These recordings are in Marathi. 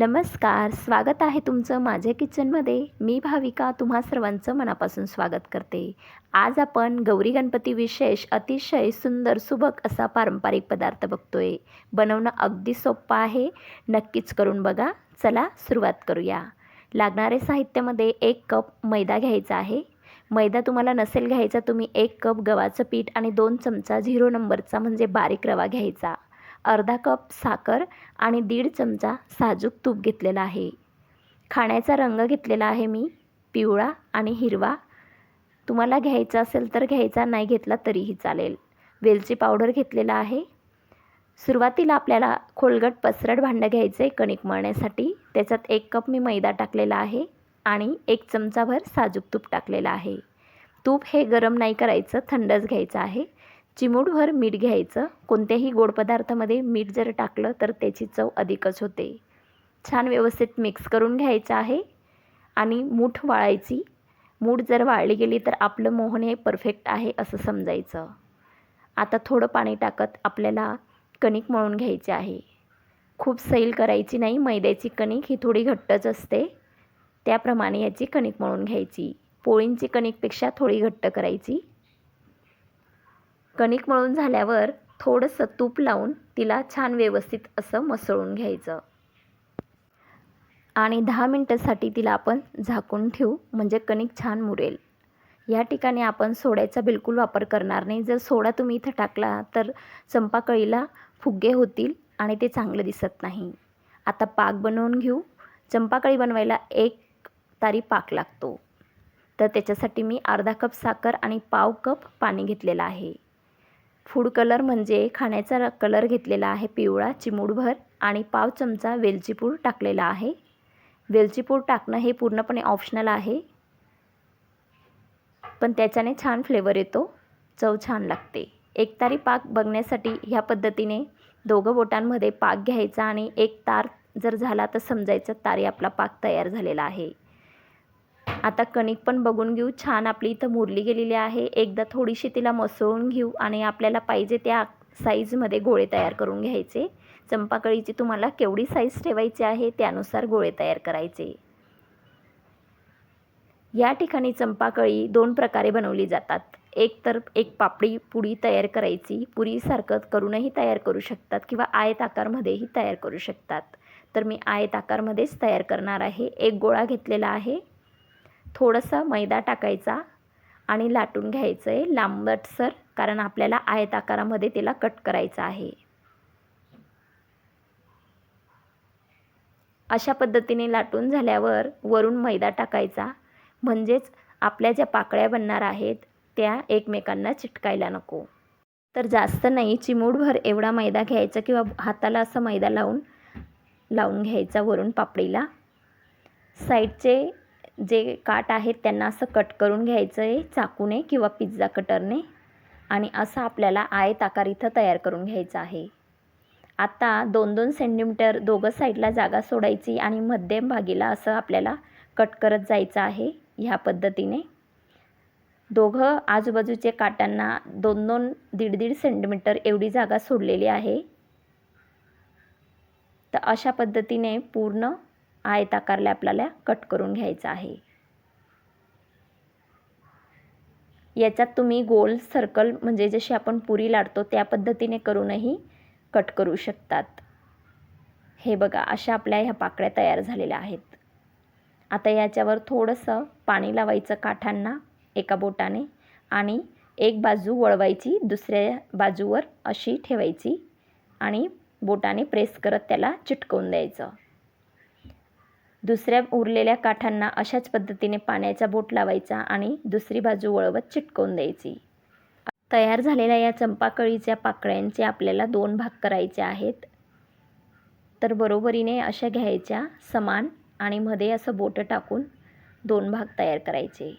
नमस्कार स्वागत आहे तुमचं माझ्या किचनमध्ये. मी भाविका तुम्हा सर्वांचं मनापासून स्वागत करते. आज आपण गौरी गणपती विशेष अतिशय सुंदर सुबक असा पारंपरिक पदार्थ बघतोय. बनवणं अगदी सोपं आहे. नक्कीच करून बघा. चला सुरुवात करूया. लागणारे साहित्यामध्ये एक कप मैदा घ्यायचा आहे. मैदा तुम्हाला नसेल घ्यायचा तुम्ही एक कप गव्हाचं पीठ आणि दोन चमचा झिरो नंबरचा म्हणजे बारीक रवा घ्यायचा. अर्धा कप साखर आणि दीड चमचा साजूक तूप घेतलेला आहे. खाण्याचा रंग घेतलेला आहे मी पिवळा आणि हिरवा. तुम्हाला घ्यायचा असेल तर घ्यायचा नाही घेतला तरीही चालेल. वेलची पावडर घेतलेला आहे. सुरुवातीला आपल्याला खोलगट पसरट भांडं घ्यायचं आहे कणिक मळण्यासाठी. त्याच्यात एक कप मी मैदा टाकलेला आहे आणि एक चमचाभर साजूक तूप टाकलेलं आहे. तूप हे गरम नाही करायचं थंडच घ्यायचं आहे. चिमूटभर मीठ घ्यायचं. कोणत्याही गोड पदार्थामध्ये मीठ जर टाकलं तर त्याची चव अधिकच होते. छान व्यवस्थित मिक्स करून घ्यायचं आहे. आणि मूठ वाळायची. मूठ जर वाळली गेली तर आपलं मोहन हे परफेक्ट आहे असं समजायचं. आता थोडं पाणी टाकत आपल्याला कणिक मळून घ्यायची आहे. खूप सैल करायची नाही. मैद्याची कणिक ही थोडी घट्टच असते. त्याप्रमाणे याची कणिक मळून घ्यायची. पोळींची कणिकपेक्षा थोडी घट्ट करायची. कणिक मळून झाल्यावर थोडंसं तूप लावून तिला छान व्यवस्थित असं मसळून घ्यायचं. आणि दहा मिनटासाठी तिला आपण झाकून ठेवू म्हणजे कणिक छान मुरेल. या ठिकाणी आपण सोड्याचा बिलकुल वापर करणार नाही. जर सोडा तुम्ही इथं टाकला तर चंपाकळीला फुगे होतील आणि ते चांगलं दिसत नाही. आता पाक बनवून घेऊ. चंपाकळी बनवायला एक तारी पाक लागतो. तर त्याच्यासाठी मी अर्धा कप साखर आणि पाव कप पाणी घेतलेलं आहे. फूड कलर म्हणजे खाण्याचा कलर घेतलेला आहे पिवळा चिमूडभर आणि पाव चमचा वेलचीपूड टाकलेला आहे. वेलचीपूड टाकणं हे पूर्णपणे ऑप्शनल आहे. पण त्याच्याने छान फ्लेवर येतो. चव छान लागते. एक तारी पाक बघण्यासाठी ह्या पद्धतीने दोघं बोटांमध्ये पाक घ्यायचा आणि एक तार जर झाला तर समजायचं तारी आपला पाक तयार झालेला आहे. आता कणिक पण बघून घेऊ. छान आपली इथं मुरली गेलेली आहे. एकदा थोडीशी तिला मसळून घेऊ आणि आपल्याला पाहिजे त्या साईजमध्ये गोळे तयार करून घ्यायचे. चंपाकळीची तुम्हाला केवढी साईज ठेवायची आहे त्यानुसार गोळे तयार करायचे. या ठिकाणी चंपाकळी दोन प्रकारे बनवली जातात. एक तर एक पापडी पुडी तयार करायची. पुरीसारखं करूनही तयार करू शकतात किंवा आयत आकारमध्येही तयार करू शकतात. तर मी आयत आकारमध्येच तयार करणार आहे. एक गोळा घेतलेला आहे. थोडंसं मैदा टाकायचा आणि लाटून घ्यायचं आहे लांबटसर कारण आपल्याला आयत आकारामध्ये त्याला कट करायचं आहे. अशा पद्धतीने लाटून झाल्यावर वरून मैदा टाकायचा. म्हणजेच आपल्या ज्या पाकळ्या बनणार आहेत त्या एकमेकांना चिटकायला नको. तर जास्त नाही चिमूडभर एवढा मैदा घ्यायचा किंवा हाताला असं मैदा लावून लावून घ्यायचा वरून पापडीला. साईडचे जे काट आहेत त्यांना असं कट करून घ्यायचं आहे चाकूने किंवा पिझ्झा कटरने आणि असं आपल्याला आयत आकार इथं तयार करून घ्यायचा आहे. आता दोन दोन सेंटीमीटर दोघं साईडला जागा सोडायची आणि मध्यम भागीला असं आपल्याला कट करत जायचं आहे ह्या पद्धतीने. दोघं आजूबाजूचे काटांना दोन दोन दीड दीड सेंटीमीटर एवढी जागा सोडलेली आहे. तर अशा पद्धतीने पूर्ण आयताकारला आपल्याला कट करून घ्यायचं आहे. याच्यात तुम्ही गोल सर्कल म्हणजे जशी आपण पुरी लाटतो त्या पद्धतीने करूनही कट करू शकतात. हे बघा अशा आपल्या ह्या पाकळ्या तयार झालेल्या आहेत. आता याच्यावर थोडंसं पाणी लावायचं काठांना एका बोटाने आणि एक बाजू वळवायची दुसऱ्या बाजूवर अशी ठेवायची आणि बोटाने प्रेस करत त्याला चिटकवून द्यायचं. दुसऱ्या उरलेल्या काठांना अशाच पद्धतीने पाण्याचा बोट लावायचा आणि दुसरी बाजू वळवत चिटकवून द्यायची. तयार झालेल्या या चंपाकळीच्या पाकळ्यांचे आपल्याला दोन भाग करायचे आहेत. तर बरोबरीने अशा घ्यायच्या समान आणि मध्ये असं बोटं टाकून दोन भाग तयार करायचे.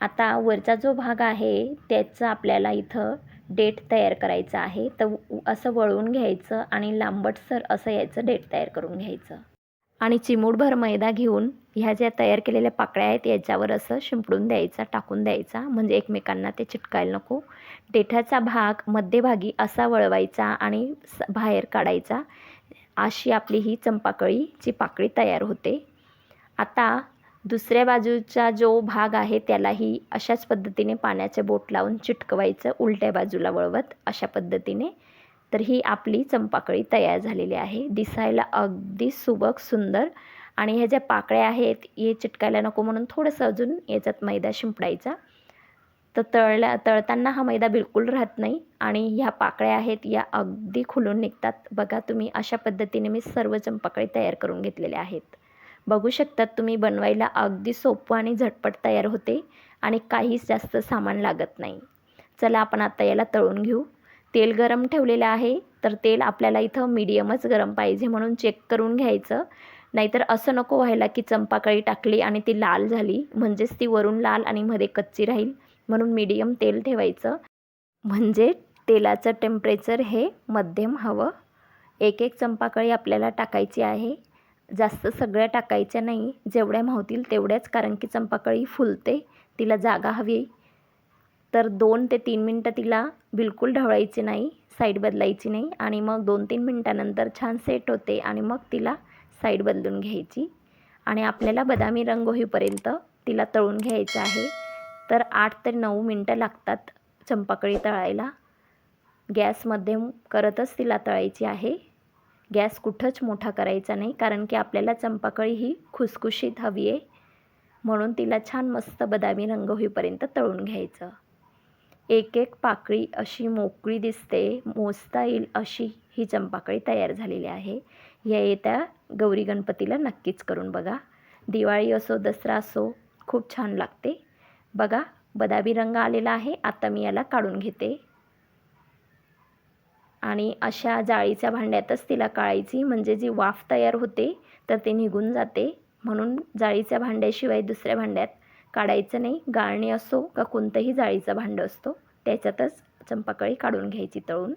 आता वरचा जो भाग आहे त्याचं आपल्याला इथं डेट तयार करायचं आहे. तर असं वळवून घ्यायचं आणि लांबटसर असं याचं डेट तयार करून घ्यायचं. आणि चिमूटभर मैदा घेऊन ह्या ज्या तयार केलेल्या पाकळ्या आहेत याच्यावर असं शिंपडून द्यायचा टाकून द्यायचा. म्हणजे एकमेकांना ते चिटकायला नको. देठाचा भाग मध्यभागी असा वळवायचा आणि बाहेर काढायचा. अशी आपली ही चंपाकळीची पाकळी तयार होते. आता दुसऱ्या बाजूचा जो भाग आहे त्यालाही अशाच पद्धतीने पाण्याचे बोट लावून चिटकवायचं उलट्या बाजूला वळवत अशा पद्धतीने. तर ही आपली चंपाकळी तयार झालेली आहे. दिसायला अगदी सुबक सुंदर आणि ह्या ज्या पाकळ्या आहेत हे चिटकायला नको म्हणून थोडंसं अजून याच्यात मैदा शिंपडायचा. तर तळल्या तळताना हा मैदा बिलकुल राहत नाही आणि ह्या पाकळ्या आहेत या अगदी खुलून निघतात. बघा तुम्ही अशा पद्धतीने मी सर्व चंपाकळी तयार करून घेतलेल्या आहेत. बघू शकतात तुम्ही बनवायला अगदी सोपं आणि झटपट तयार होते आणि काहीच जास्त सामान लागत नाही. चला आपण आता याला तळून घेऊ. तेल गरम ठेवलेलं आहे तर तेल आपल्याला इथं मीडियमच गरम पाहिजे म्हणून चेक करून घ्यायचं. नाहीतर असं नको व्हायला की चंपाकळी टाकली आणि ती लाल झाली म्हणजेच ती वरून लाल आणि मध्ये कच्ची राहील म्हणून मीडियम तेल ठेवायचं. म्हणजे तेलाचं टेम्परेचर हे मध्यम हवं. एक एक चंपाकळी आपल्याला टाकायची आहे. जास्त सगळ्या टाकायच्या नाही जेवढ्या मावतील तेवढ्याच कारण की चंपाकळी फुलते तिला जागा हवी. तर दोन ते तीन मिनटं तिला बिलकुल ढवळायची नाही साईड बदलायची नाही आणि मग दोन तीन मिनटानंतर छान सेट होते आणि मग तिला साईड बदलून घ्यायची. आणि आपल्याला बदामी रंग होईपर्यंत तिला तळून घ्यायचं आहे. तर आठ ते नऊ मिनटं लागतात चंपाकळी तळायला. गॅसमध्ये करतच तिला तळायची आहे. गॅस कुठंच मोठा करायचा नाही कारण की आपल्याला चंपाकळी ही खुसखुशीत हवी आहे. म्हणून तिला छान मस्त बदामी रंग होईपर्यंत तळून घ्यायचं. एक एक पाकळी अशी मोकळी दिसते मोजता येईल अशी ही चंपाकळी तयार झालेली आहे. या येत्या गौरी गणपतीला नक्कीच करून बघा. दिवाळी असो दसरा असो खूप छान लागते. बघा बदामी रंग आलेला आहे आता मी याला काढून घेते. आणि अशा जाळीच्या भांड्यातच तिला काळायची म्हणजे जी वाफ तयार होते तर ते निघून जाते. म्हणून जाळीच्या भांड्याशिवाय दुसऱ्या भांड्यात काढायचं नाही. गाळणी असो का कोणतंही जाळीचं भांडं असतो त्याच्यातच चंपाकळी काढून घ्यायची तळून.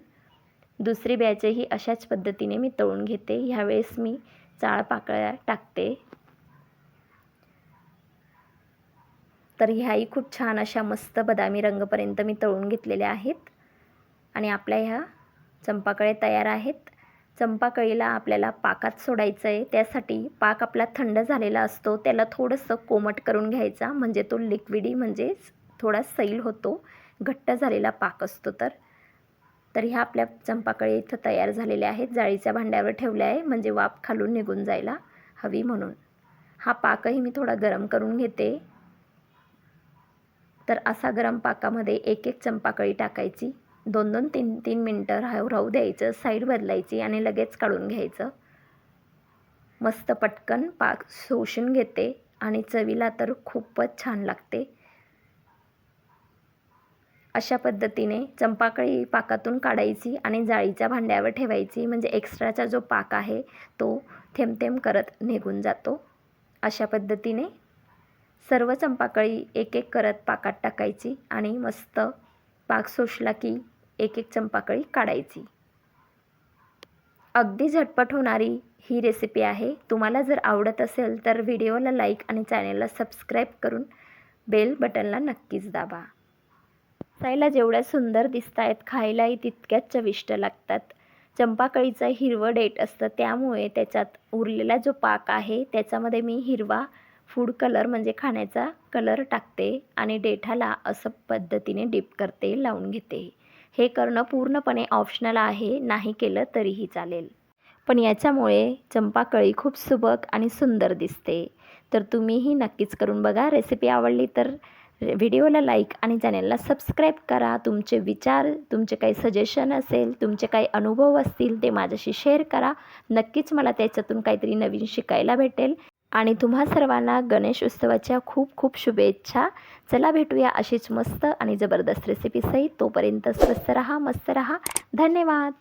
दुसरी बॅचही अशाच पद्धतीने मी तळून घेते. ह्यावेळेस मी चाळ पाकळ्या टाकते. तर ह्याही खूप छान अशा मस्त बदामी रंगपर्यंत मी तळून घेतलेल्या आहेत. आणि आपल्या ह्या चंपाकळे तयार आहेत. चंपाकळीला आपल्याला पाकात सोडायचं आहे त्यासाठी पाक आपला थंड झालेला असतो त्याला थोडंसं कोमट करून घ्यायचा म्हणजे तो लिक्विडी म्हणजेच थोडा सैल होतो घट्ट झालेला पाक असतो तर. तर ह्या आपल्या चंपाकळी इथं तयार झालेल्या आहेत जाळीच्या भांड्यावर ठेवल्या आहे म्हणजे वाफ खालून निघून जायला हवी म्हणून. हा पाकही मी थोडा गरम करून घेते. तर असा गरम पाकामध्ये एक एक चंपाकळी टाकायची. दोन दोन तीन तीन मिनटं राहू राहू द्यायचं साईड बदलायची आणि लगेच काढून घ्यायचं. मस्त पटकन पाक शोषून घेते आणि चवीला तर खूपच छान लागते. अशा पद्धतीने चंपाकळी पाकातून काढायची आणि जाळीच्या भांड्यावर ठेवायची. म्हणजे एक्स्ट्राचा जो पाक आहे तो थेंब थेंब करत निघून जातो. अशा पद्धतीने सर्व चंपाकळी एक एक करत पाकात टाकायची आणि मस्त पाक शोषला की एक एक चंपाकळी काढायची. अगदी झटपट होणारी ही रेसिपी आहे. तुम्हाला जर आवडत असेल तर व्हिडिओला लाईक आणि चॅनेलला सबस्क्राईब करून बेल बटनला नक्कीच दाबा. दिसायला जेवढ्या सुंदर दिसत आहेत खायलाही तितक्याच चविष्ट लागतात. चंपाकळीचं हिरवं डेट असतं त्यामुळे त्याच्यात उरलेला जो पाक आहे त्याच्यामध्ये मी हिरवा फूड कलर म्हणजे खाण्याचा कलर टाकते आणि डेठाला असं पद्धतीने डिप करते लावून घेते. हे करणं पूर्णपणे ऑप्शनल आहे नाही केलं तरीही चालेल. पण याच्यामुळे चंपाकळी खूप सुबक आणि सुंदर दिसते. तर तुम्हीही नक्कीच करून बघा. रेसिपी आवडली तर व्हिडिओला लाईक आणि चॅनेलला सबस्क्राईब करा. तुमचे विचार तुमचे काही सजेशन असेल तुमचे काही अनुभव असतील ते माझ्याशी शेअर करा. नक्कीच मला त्याच्यातून काहीतरी नवीन शिकायला भेटेल. आणि तुम्हा सर्वांना गणेश उत्सवाच्या खूप खूप शुभेच्छा. चला भेटूया अशीच मस्त आणि जबरदस्त रेसिपीसहित तोपर्यंत स्वस्त रहा मस्त रहा. धन्यवाद.